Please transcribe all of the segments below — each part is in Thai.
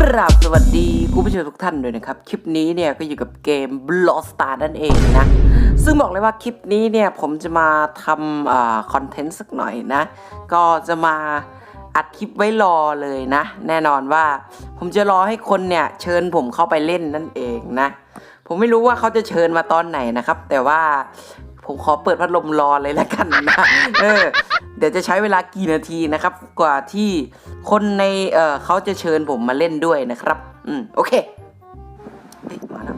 กราบสวัสดีคุณผู้ชมทุกท่านด้วยนะครับ คลิปนี้เนี่ยก็อยู่กับเกม b l o s t a r นั่นเองนะ ซึ่งบอกเลยว่าคลิปนี้เนี่ยผมจะมาทำคอนเทนต์สักหน่อยนะ ก็จะมาอัดคลิปไว้รอเลยนะ แน่นอนว่าผมจะรอให้คนเนี่ยเชิญผมเข้าไปเล่นนั่นเองนะ ผมไม่รู้ว่าเขาจะเชิญมาตอนไหนนะครับ แต่ว่าผมขอเปิดพัดลมรอเลยแล้วกันนะ เออ เดี๋ยวจะใช้เวลากี่นาทีนะครับ กว่าที่คนในเออเขาจะเชิญผมมาเล่นด้วยนะครับ อืม โอเคมาแล้ว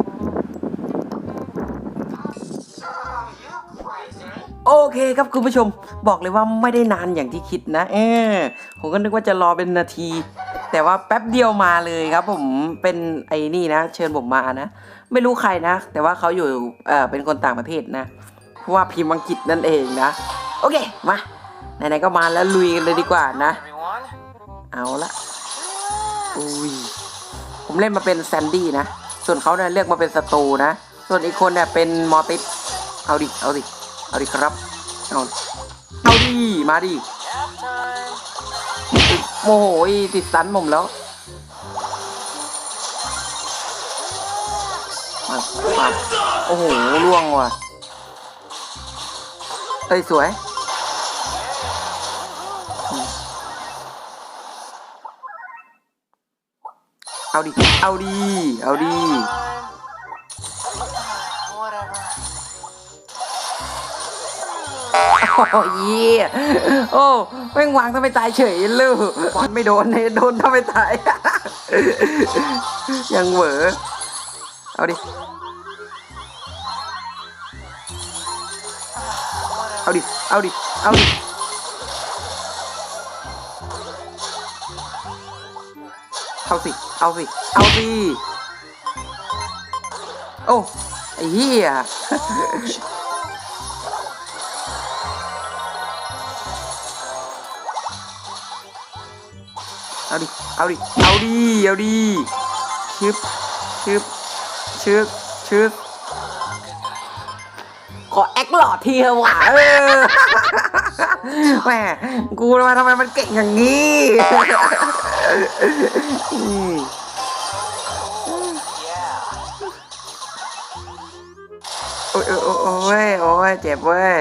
โอเคครับคุณผู้ชมบอกเลยว่าไม่ได้นานอย่างที่คิดนะเออผมก็นึกว่าจะรอเป็นนาที แต่ว่าแป๊บเดียวมาเลยครับ ผมเป็นไอ้นี่นะ เชิญผมมานะ ไม่รู้ใครนะ แต่ว่าเขาอยู่เออเป็นคนต่างประเทศนะเพราะว่าพิมพ์อังกฤษนั่นเองนะ โอเค มา ไหนๆก็มาแล้วลุยกันเลยดีกว่านะ เอาละอุ้ยผมเล่นมาเป็นแซนดี้นะ ส่วนเขาเนี่ยเลือกมาเป็นสตูนะ ส่วนอีกคนเนี่ยเป็นมอติสเอาดิ เอาดิ เอาดิครับ เอาเอาดิ มาดิ Nap time. โมโหติดสันผมแล้วมามาโอ้โหล่วงว่ะเอ้ยสวย เอาดิ เอาดิ เอาดิ โอ้ยโอ้แม่งวางทำไมตายเฉยลูกบอลไม่โดนเนี่ยโดนทำไมตาย ยังเหวอเอาดิ เอาดิ เอาดิ เอาดิ เอาสิ เอาสิ เอาสิ โอ้ไอ้เหี้ยเอาดิ เอาดิ เอาดิ เอาดิชึบชึบชึบชึบขอแอคหล่อทีเถอะว่ะเออแหมกูมาทำไมมันเก่งอย่างนี้อืม Yeah. โอ้ยโอ้ยโอ้ยโอ้ยเจ็บเว้ย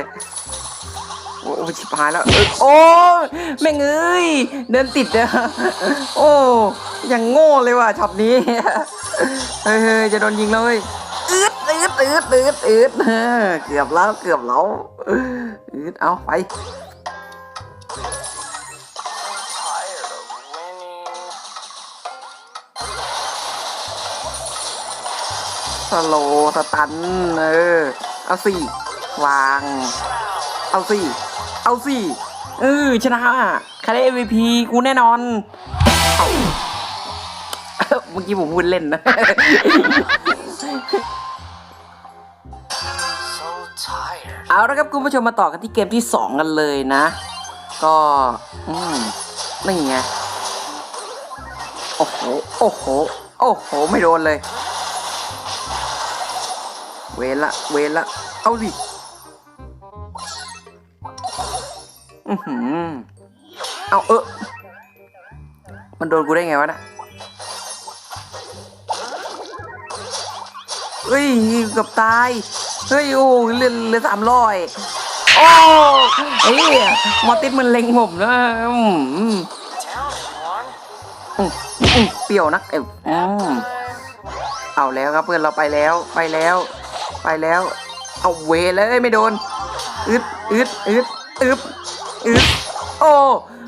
โอ้ยชิบหายแล้วโอ้ยแม่งเอ้ยเดินติดอะโอ้ยังโง่เลยว่ะช็อตนี้เฮ้ยจะโดนยิงเลยอืดอืดอืดอืดอืดเออเกือบแล้วเกือบแล้วอืดเอาไป สโลสตันเออเอาสิวาง เอาสิเอาสิเออชนะใครได้ MVP กูแน่นอนเมื่อกี้ผมพูดเล่นนะเอาละครับคุณผู้ชมมาต่อกันที่เกมที่ 2 กันเลยนะ ก็อืมนี่ไงโอ้โห โอ้โห โอ้โห ไม่โดนเลย เวละ เวละ เอาสิอือหือเอาเออมันโดนกูได้ไงวะน่ะเฮ้ยเกือบตาย เฮ้ย โอ้เลือเลือสามร้อยโอ้เฮ้ยมอติสมันเล็งผมนะอืมอืมเปรี้ยวนักเออเอาแล้วครับเพื่อนเราไปแล้วไปแล้ว ไปแล้ว เอาเวเลยไม่โดน อึดอึดอึดอึบอึดโอ้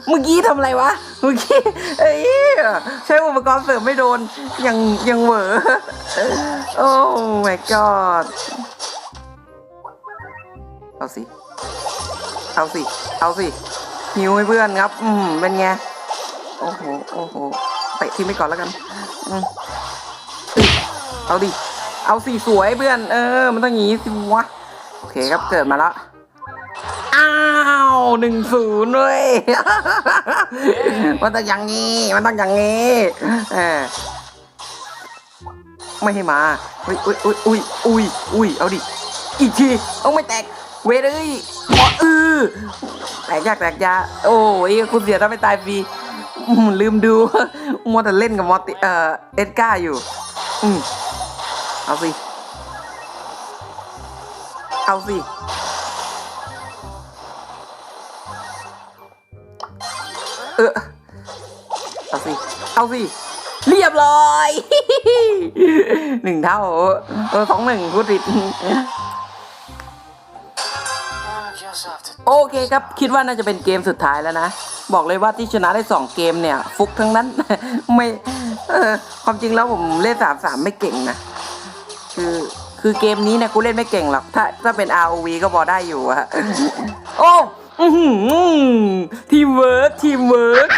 เมื่อกี้ทำอะไรวะ เมื่อกี้เอ้ยใช้อุปกรณ์เสริมไม่โดน ยังยังเหวอโอ้ my god เอาสิ เอาสิ เอาสิ หิวให้เพื่อนครับ อืมเป็นไง โอ้โห โอ้โห เตะทิ้งไปก่อนแล้วกัน อืมเอาดิ เอาสิสวยเพื่อน เออ มันต้องอย่างงี้สิวะ โอเคครับเกิดมาแล้วอ้าวหนึ่งศูนย์เลยมันต้องอย่างงี้ มันต้องอย่างงี้ เออ ไม่ให้มา อุ้ยอุ้ยอุ้ยอุ้ยอุ้ยอุ้ยเอาดิ อีกที เอาไม่แตก เวเลยอ๋อเออแตกยากแตกยากโอ้ยคุณเสียถ้าไม่ตายฟรีลืมดู มัวแต่เล่นกับมอติเอ่อ เอ็ดก้าอยู่ อืม เอาสิ เอาสิ เออ เอาสิ เอาสิ เรียบร้อยหนึ่งเท่า เออสองหนึ่งพูดผิดโอเคครับคิดว่าน่าจะเป็นเกมสุดท้ายแล้วนะ บอกเลยว่าที่ชนะได้ 2 เกมเนี่ย ฟุกทั้งนั้น ไม่เออความจริงแล้วผมเล่นสามสามไม่เก่งนะ คือคือเกมนี้นี่ยกูเล่นไม่เก่งหรอก ถ้าถ้าเป็น ROV ก็พอได้อยู่อะโอ้ทีมเวิร์กทีมเวิร์ก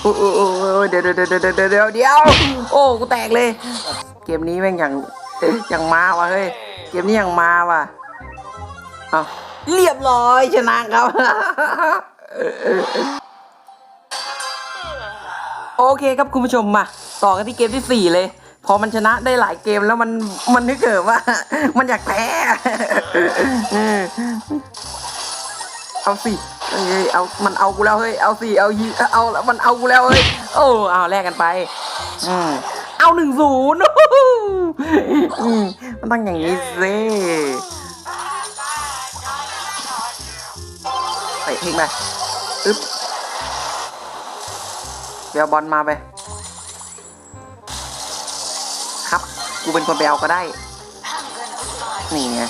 โอ้โอ้โอ้โอ้เดี๋ยวเดี๋ยวเดี๋ยวเดี๋ยวเดี๋ยว โอ้ กูแตกเลย เกมนี้แม่งอย่างอย่างมาว่ะเฮ้ย เกมนี้อย่างมาว่ะเอาเรียบร้อยชนะครับโอเคครับคุณผู้ชมมา ต่อกันที่เกมที่สี่เลย พอมันชนะได้หลายเกมแล้วมันมันนึกเกิดว่า มันอยากแพ้เอาสิเอ้ยเอา มันเอากูแล้วเฮ้ย เอาสิ เอายิเอา มันเอากูแล้วเฮ้ย โอ้เอาแลกกันไป อืมเอาหนึ่งศูนย์มันต้องอย่างนี้สิเตะทิ้งไปอึ๊บเดี๋ยวบอลมาไป กูเป็นคนไปเอาก็ได้ นี่ไง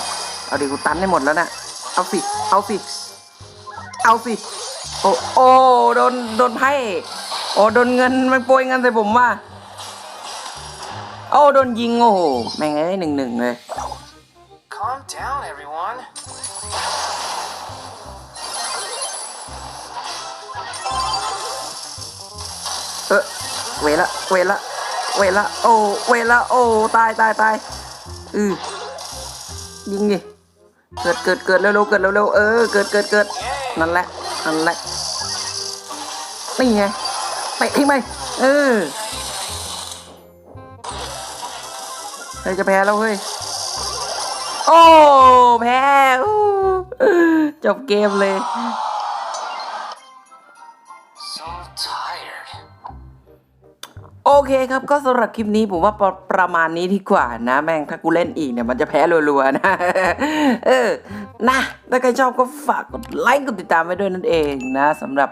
เอาดิกูตันให้หมดแล้วนะเอาสิ เอาสิ เอาสิ โอ้โอ้โดน โดนไพ่ โอ้โดนเงิน มันโปรยเงินใส่ผมว่ะโอ้โดนยิงโอ้โห แม่งเอ้ยหนึ่งหนึ่งเลย calm down, everyone. เออเวละ เวละ เวละโอ เวละโอ ตายตายตายอือยิงดิเกิดเกิดเกิดเร็วๆเกิดเร็วๆเออเกิดเกิดเกิดนั่นแหละนั่นแหละนี่ไงไปทิ้งไปเออเฮ้ยจะแพ้แล้วเฮ้ยโอ้แพ้จบเกมเลย โอเคครับก็สำหรับคลิปนี้ผมว่าประประมาณนี้ดีกว่านะ แม่งถ้ากูเล่นอีกเนี่ยมันจะแพ้รัวๆนะ เออนะถ้าใครชอบก็ฝากกดไลค์กดติดตามไว้ด้วยนั่นเองนะสำหรับ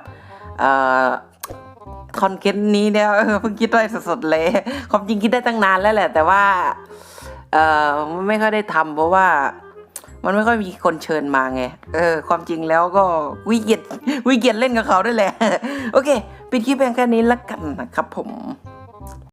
ออคอนเทนต์นี้เนี่ยเพิ่งคิดได้สดๆเลยความจริงคิดได้ตั้งนานแล้วแหละ แต่ว่าเออไม่ค่อยได้ทำเพราะว่ามันไม่ค่อยมีคนเชิญมาไง เออ ความจริงแล้วก็วิเกียจวิเกียจเล่นกับเขาด้วยแหละ โอเค ปิดคลิปเพียงแค่นี้ละกันนะครับผม